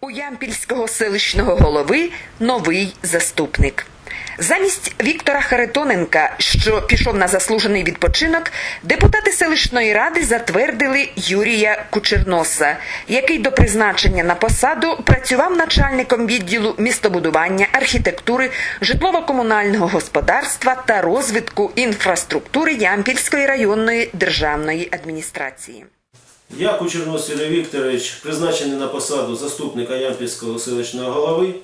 У Ямпільського селищного голови новий заступник. Замість Віктора Харитоненка, що пішов на заслужений відпочинок, депутати селищної ради затвердили Юрія Кучерноса, який до призначення на посаду працював начальником відділу містобудування, архітектури, житлово-комунального господарства та розвитку інфраструктури Ямпільської районної державної адміністрації. Я, Кучернос Юрій Вікторович, призначений на посаду заступника Ямпільського селищного голови.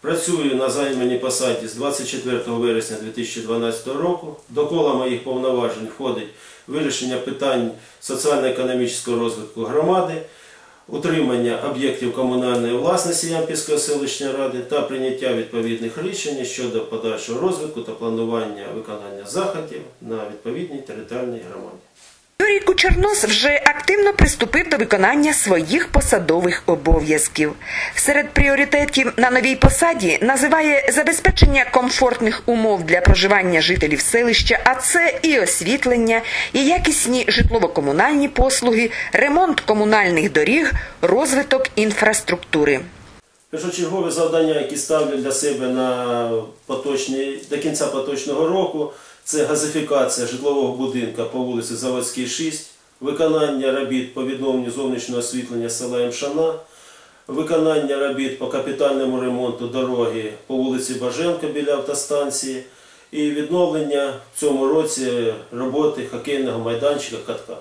Працюю на займаній посаді з 24 вересня 2012 року. До кола моїх повноважень входить вирішення питань соціально-економічного розвитку громади, утримання об'єктів комунальної власності Ямпільської селищної ради та прийняття відповідних рішень щодо подальшого розвитку та планування виконання заходів на відповідній територіальній громаді. Юрій Кучернос вже активно приступив до виконання своїх посадових обов'язків. Серед пріоритетів на новій посаді називає забезпечення комфортних умов для проживання жителів селища, а це і освітлення, і якісні житлово-комунальні послуги, ремонт комунальних доріг, розвиток інфраструктури. Першочергові завдання, які ставлю для себе на поточний, до кінця поточного року, це газифікація житлового будинку по вулиці Заводській, 6, виконання робіт по відновленню зовнішнього освітлення села Мшана, виконання робіт по капітальному ремонту дороги по вулиці Баженка біля автостанції і відновлення в цьому році роботи хокейного майданчика катка.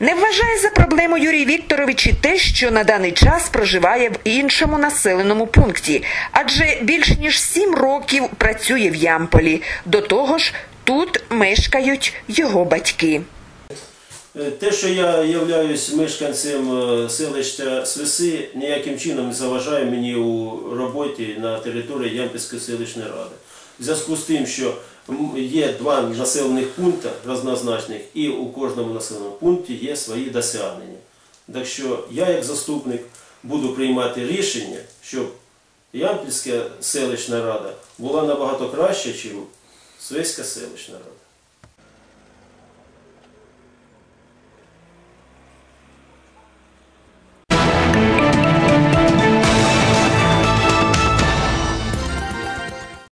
Не вважає за проблему Юрій Вікторович і те, що на даний час проживає в іншому населеному пункті, адже більш ніж сім років працює в Ямполі. До того ж, тут мешкають його батьки. Е, Те, що я являюсь мешканцем е, селища Свиси, ніяким чином не заважає мені у роботі на території Ямпільської селищної ради. В зв'язку з тим, що є два населених пункти різнозначних, і у кожному населеному пункті є свої досягнення. Так що я, як заступник, буду приймати рішення, щоб Ямпільська селищна рада була набагато краще, ніж Свиська селищна рада.